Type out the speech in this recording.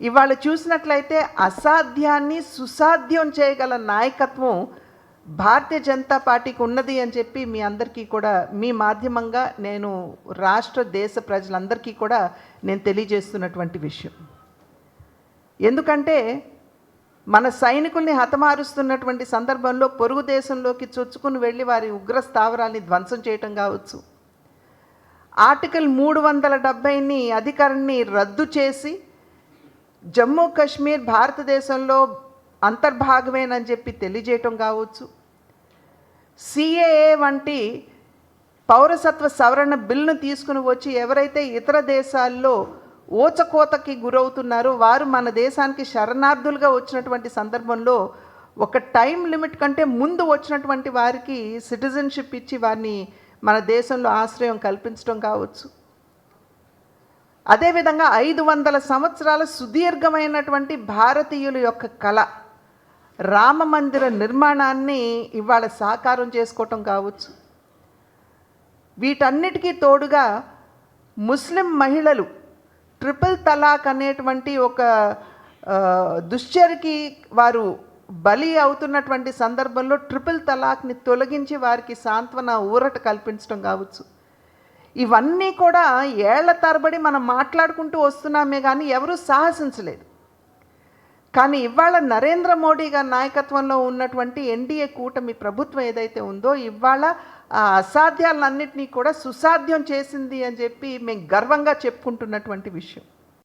ఇవాళ చూసినట్లయితే అసాధ్యాన్ని సుసాధ్యం చేయగల నాయకత్వం భారతీయ జనతా పార్టీకి ఉన్నది అని చెప్పి మీ అందరికీ కూడా మీ మాధ్యమంగా నేను రాష్ట్ర దేశ ప్రజలందరికీ కూడా నేను తెలియజేస్తున్నటువంటి విషయం. ఎందుకంటే మన సైనికుల్ని హతమారుస్తున్నటువంటి సందర్భంలో పొరుగు దేశంలోకి చొచ్చుకుని వెళ్ళి వారి ఉగ్ర స్థావరాన్ని ధ్వంసం చేయటం కావచ్చు. ఆర్టికల్ మూడు వందల డెబ్బైని అధికారాన్ని రద్దు చేసి జమ్మూ కాశ్మీర్ భారతదేశంలో అంతర్భాగమేనని చెప్పి తెలియజేయటం కావచ్చు. సిఏఏ వంటి పౌరసత్వ సవరణ బిల్లును తీసుకుని వచ్చి ఎవరైతే ఇతర దేశాల్లో ఓచకోతకి గురవుతున్నారో వారు మన దేశానికి శరణార్థులుగా వచ్చినటువంటి సందర్భంలో ఒక టైం లిమిట్ కంటే ముందు వచ్చినటువంటి వారికి సిటిజన్షిప్ ఇచ్చి వారిని మన దేశంలో ఆశ్రయం కల్పించడం కావచ్చు. అదేవిధంగా ఐదు వందల సంవత్సరాల సుదీర్ఘమైనటువంటి భారతీయుల యొక్క కళ. రామ మందిర నిర్మాణాన్ని ఇవాళ సాకారం చేసుకోవటం కావచ్చు. వీటన్నిటికీ తోడుగా ముస్లిం మహిళలు ట్రిపుల్ తలాక్ అనేటువంటి ఒక దుశ్చరికి వారు బలి అవుతున్నటువంటి సందర్భంలో ట్రిపుల్ తలాక్ని తొలగించి వారికి సాంత్వన ఊరట కల్పించడం కావచ్చు. ఇవన్నీ కూడా ఏళ్ళ తరబడి మనం మాట్లాడుకుంటూ వస్తున్నామే కానీ ఎవరూ సాహసించలేదు. కానీ ఇవాళ నరేంద్ర మోడీ గారి నాయకత్వంలో ఉన్నటువంటి ఎన్డీఏ కూటమి ప్రభుత్వం ఏదైతే ఉందో ఇవాళ ఆ అసాధ్యాలన్నింటినీ కూడా సుసాధ్యం చేసింది అని చెప్పి మేము గర్వంగా చెప్పుకుంటున్నటువంటి విషయం.